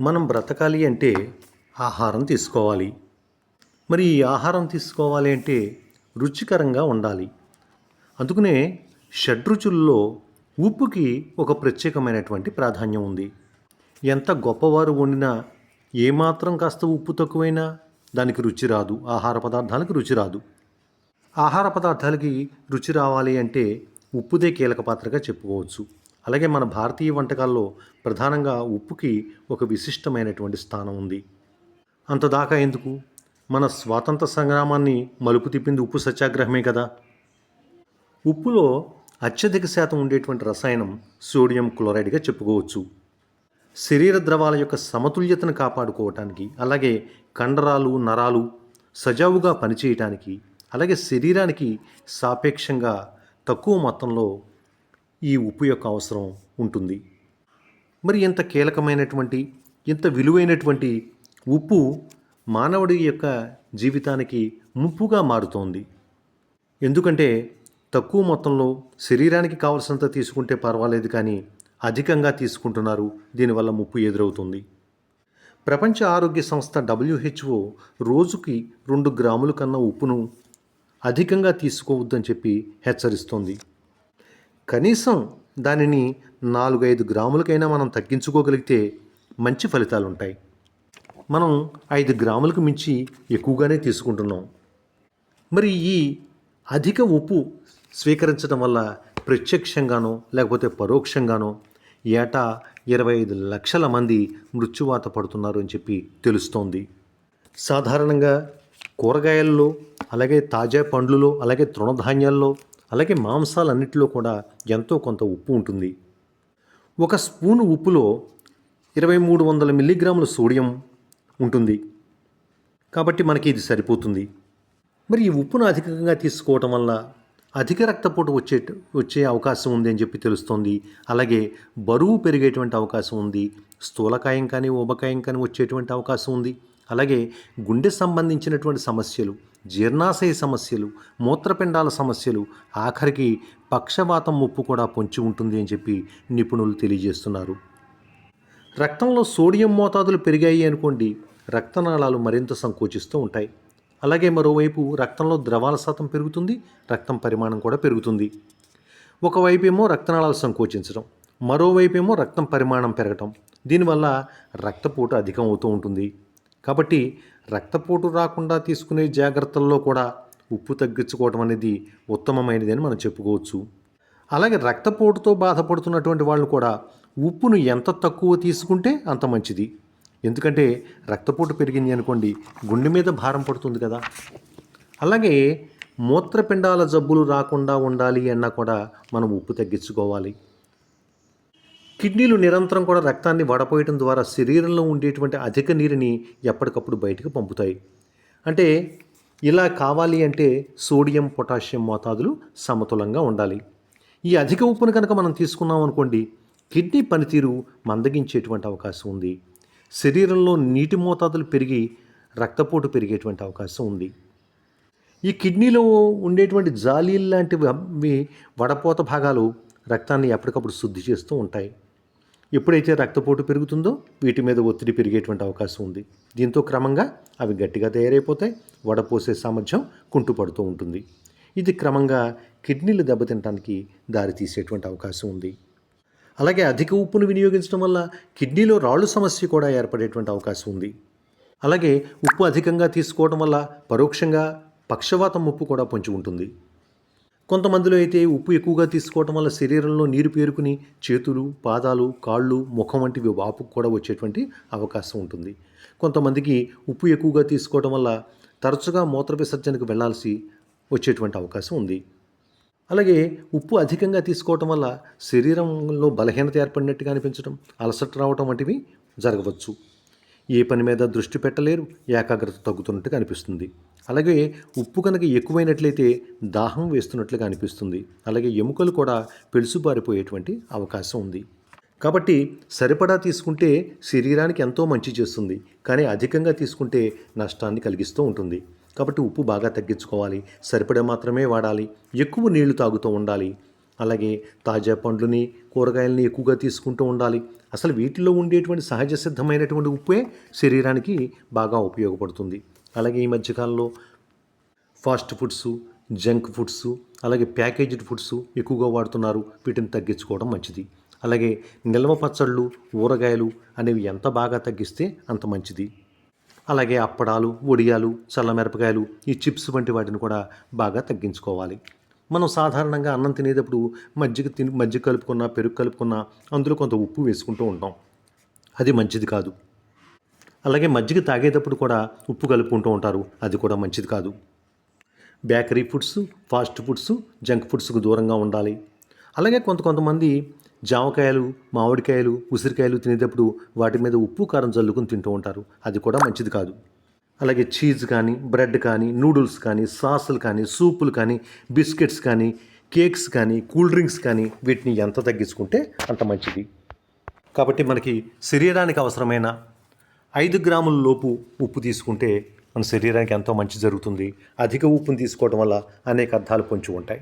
మనం బ్రతకాలి అంటే ఆహారం తీసుకోవాలి. మరి ఈ ఆహారం తీసుకోవాలి అంటే రుచికరంగా ఉండాలి. అందుకనే షడ్రుచుల్లో ఉప్పుకి ఒక ప్రత్యేకమైనటువంటి ప్రాధాన్యం ఉంది. ఎంత గొప్పవారు వండినా ఏమాత్రం కాస్త ఉప్పు తక్కువైనా దానికి రుచి రాదు. ఆహార పదార్థాలకు రుచి రాదు. ఆహార పదార్థాలకి రుచి రావాలి అంటే ఉప్పుదే కీలక పాత్రగా చెప్పుకోవచ్చు. అలాగే మన భారతీయ వంటకాల్లో ప్రధానంగా ఉప్పుకి ఒక విశిష్టమైనటువంటి స్థానం ఉంది. అంతదాకా ఎందుకు? మన స్వాతంత్ర సంగ్రామాన్ని మలుపు తిప్పింది ఉప్పు సత్యాగ్రహమే కదా. ఉప్పులో అత్యధిక శాతం ఉండేటువంటి రసాయనం సోడియం క్లోరైడ్గా చెప్పుకోవచ్చు. శరీర ద్రవాల యొక్క సమతుల్యతను కాపాడుకోవటానికి అలాగే కండరాలు నరాలు సజావుగా పనిచేయటానికి అలాగే శరీరానికి సాపేక్షంగా తక్కువ మొత్తంలో ఈ ఉప్పు యొక్క అవసరం ఉంటుంది. మరి ఇంత కీలకమైనటువంటి ఇంత విలువైనటువంటి ఉప్పు మానవుడి యొక్క జీవితానికి ముప్పుగా మారుతోంది. ఎందుకంటే తక్కువ మొత్తంలో శరీరానికి కావలసినంత తీసుకుంటే పర్వాలేదు కానీ అధికంగా తీసుకుంటున్నారు. దీనివల్ల ముప్పు ఎదురవుతుంది. ప్రపంచ ఆరోగ్య సంస్థ డబ్ల్యూహెచ్ఓ రోజుకి రెండు గ్రాముల కన్నా ఉప్పును అధికంగా తీసుకోవద్దని చెప్పి హెచ్చరిస్తోంది. కనీసం దానిని నాలుగైదు గ్రాములకైనా మనం తగ్గించుకోగలిగితే మంచి ఫలితాలు ఉంటాయి మనం ఐదు గ్రాములకు మించి ఎక్కువగానే తీసుకుంటున్నాం. మరి ఈ అధిక ఉప్పు స్వీకరించడం వల్ల ప్రత్యక్షంగానో లేకపోతే పరోక్షంగానో ఏటా ఇరవై ఐదు లక్షల మంది మృత్యువాత పడుతున్నారు అని చెప్పి తెలుస్తోంది. సాధారణంగా కూరగాయల్లో అలాగే తాజా పండ్లలో అలాగే తృణధాన్యాల్లో అలాగే మాంసాలన్నిటిలో కూడా ఎంతో కొంత ఉప్పు ఉంటుంది. ఒక స్పూను ఉప్పులో ఇరవై మూడు వందల మిల్లీగ్రాముల సోడియం ఉంటుంది. కాబట్టి మనకి ఇది సరిపోతుంది. మరి ఈ ఉప్పును అధికంగా తీసుకోవటం వల్ల అధిక రక్తపోటు వచ్చే వచ్చే అవకాశం ఉంది అని చెప్పి తెలుస్తోంది. అలాగే బరువు పెరిగేటువంటి అవకాశం ఉంది. స్థూలకాయం కానీ ఊబకాయం కానీ వచ్చేటువంటి అవకాశం ఉంది. అలాగే గుండె సంబంధించినటువంటి సమస్యలు జీర్ణాశయ సమస్యలు మూత్రపిండాల సమస్యలు ఆఖరికి పక్షవాతం ముప్పు కూడా పొంచి ఉంటుంది అని చెప్పి నిపుణులు తెలియజేస్తున్నారు. రక్తంలో సోడియం మోతాదులు పెరిగాయి అనుకోండి రక్తనాళాలు మరింత సంకోచిస్తూ ఉంటాయి. అలాగే మరోవైపు రక్తంలో ద్రవాల శాతం పెరుగుతుంది రక్తం పరిమాణం కూడా పెరుగుతుంది. ఒకవైపు ఏమో రక్తనాళాలు సంకోచించడం మరోవైపు ఏమో రక్తం పరిమాణం పెరగటం. దీనివల్ల రక్తపోటు అధికం అవుతూ ఉంటుంది. కాబట్టి రక్తపోటు రాకుండా తీసుకునే జాగ్రత్తల్లో కూడా ఉప్పు తగ్గించుకోవడం అనేది ఉత్తమమైనది అని మనం చెప్పుకోవచ్చు. అలాగే రక్తపోటుతో బాధపడుతున్నటువంటి వాళ్ళు కూడా ఉప్పును ఎంత తక్కువ తీసుకుంటే అంత మంచిది. ఎందుకంటే రక్తపోటు పెరిగింది అనుకోండి గుండె మీద భారం పడుతుంది కదా. అలాగే మూత్రపిండాల జబ్బులు రాకుండా ఉండాలి అన్నా కూడా మనం ఉప్పు తగ్గించుకోవాలి. కిడ్నీలు నిరంతరం కూడా రక్తాన్ని వడపోయటం ద్వారా శరీరంలో ఉండేటువంటి అధిక నీరుని ఎప్పటికప్పుడు బయటకు పంపుతాయి. అంటే ఇలా కావాలి అంటే సోడియం పొటాషియం మోతాదులు సమతులంగా ఉండాలి. ఈ అధిక ఉప్పును కనుక మనం తీసుకున్నాం అనుకోండి కిడ్నీ పనితీరు మందగించేటువంటి అవకాశం ఉంది. శరీరంలో నీటి మోతాదులు పెరిగి రక్తపోటు పెరిగేటువంటి అవకాశం ఉంది. ఈ కిడ్నీలో ఉండేటువంటి జాలీలు లాంటివి వడపోత భాగాలు రక్తాన్ని ఎప్పటికప్పుడు శుద్ధి చేస్తూ ఉంటాయి. ఎప్పుడైతే రక్తపోటు పెరుగుతుందో వీటి మీద ఒత్తిడి పెరిగేటువంటి అవకాశం ఉంది. దీంతో క్రమంగా అవి గట్టిగా తయారైపోతాయి వడపోసే సామర్థ్యం కుంటుపడుతూ ఉంటుంది. ఇది క్రమంగా కిడ్నీలు దెబ్బతినడానికి దారితీసేటువంటి అవకాశం ఉంది. అలాగే అధిక ఉప్పును వినియోగించడం వల్ల కిడ్నీలో రాళ్ళు సమస్య కూడా ఏర్పడేటువంటి అవకాశం ఉంది. అలాగే ఉప్పు అధికంగా తీసుకోవడం వల్ల పరోక్షంగా పక్షవాతం ఉప్పు కూడా పొంచి ఉంటుంది. కొంతమందిలో అయితే ఉప్పు ఎక్కువగా తీసుకోవటం వల్ల శరీరంలో నీరు పేరుకుని చేతులు పాదాలు కాళ్ళు ముఖం వంటివి వాపుకు కూడా వచ్చేటువంటి అవకాశం ఉంటుంది. కొంతమందికి ఉప్పు ఎక్కువగా తీసుకోవడం వల్ల తరచుగా మూత్ర విసర్జనకు వెళ్ళాల్సి వచ్చేటువంటి అవకాశం ఉంది. అలాగే ఉప్పు అధికంగా తీసుకోవటం వల్ల శరీరంలో బలహీనత ఏర్పడినట్టుగా అనిపించడం అలసట రావటం వంటివి జరగవచ్చు. ఏ పని మీద దృష్టి పెట్టలేరు ఏకాగ్రత తగ్గుతున్నట్టుగా అనిపిస్తుంది. అలాగే ఉప్పు కనుక ఎక్కువైనట్లయితే దాహం వేస్తున్నట్లుగా అనిపిస్తుంది. అలాగే ఎముకలు కూడా పెలుసుబారిపోయేటువంటి అవకాశం ఉంది. కాబట్టి సరిపడా తీసుకుంటే శరీరానికి ఎంతో మంచి చేస్తుంది. కానీ అధికంగా తీసుకుంటే నష్టాన్ని కలిగిస్తూ ఉంటుంది. కాబట్టి ఉప్పు బాగా తగ్గించుకోవాలి. సరిపడా మాత్రమే వాడాలి. ఎక్కువ నీళ్ళు తాగుతూ ఉండాలి. అలాగే తాజా పండ్లని కూరగాయలని ఎక్కువగా తీసుకుంటూ ఉండాలి. అసలు వీటిలో ఉండేటువంటి సహజ సిద్ధమైనటువంటి ఉప్పే శరీరానికి బాగా ఉపయోగపడుతుంది. అలాగే ఈ మధ్యకాలంలో ఫాస్ట్ ఫుడ్స్ జంక్ ఫుడ్స్ అలాగే ప్యాకేజ్డ్ ఫుడ్స్ ఎక్కువగా వాడుతున్నారు. వీటిని తగ్గించుకోవడం మంచిది. అలాగే నిల్వ పచ్చళ్ళు ఊరగాయలు అనేవి ఎంత బాగా తగ్గిస్తే అంత మంచిది. అలాగే అప్పడాలు వడియాలు చల్లమిరపకాయలు ఈ చిప్స్ వంటి వాటిని కూడా బాగా తగ్గించుకోవాలి. మనం సాధారణంగా అన్నం తినేటప్పుడు మజ్జిగ తిని మజ్జిగ కలుపుకున్న పెరుగు కలుపుకున్న అందులో కొంత ఉప్పు వేసుకుంటూ ఉంటాం. అది మంచిది కాదు. అలాగే మజ్జిగ తాగేటప్పుడు కూడా ఉప్పు కలుపుకుంటూ ఉంటారు. అది కూడా మంచిది కాదు. Bakery foods fast foods junk ఫుడ్స్కు దూరంగా ఉండాలి. అలాగే కొంత కొంతమంది జామకాయలు మామిడికాయలు ఉసిరికాయలు తినేటప్పుడు వాటి మీద ఉప్పు కారం జల్లుకుని తింటూ ఉంటారు. అది కూడా మంచిది కాదు. అలాగే చీజ్ కానీ బ్రెడ్ కానీ నూడిల్స్ కానీ సాసులు కానీ సూపులు కానీ బిస్కెట్స్ కానీ కేక్స్ కానీ కూల్ డ్రింక్స్ కానీ వీటిని ఎంత తగ్గించుకుంటే అంత మంచిది. కాబట్టి మనకి శరీరానికి అవసరమైన ఐదు గ్రాముల లోపు ఉప్పు తీసుకుంటే మన శరీరానికి ఎంతో మంచి జరుగుతుంది. అధిక ఉప్పును తీసుకోవడం వల్ల అనేక అర్థాలు పొంచి ఉంటాయి.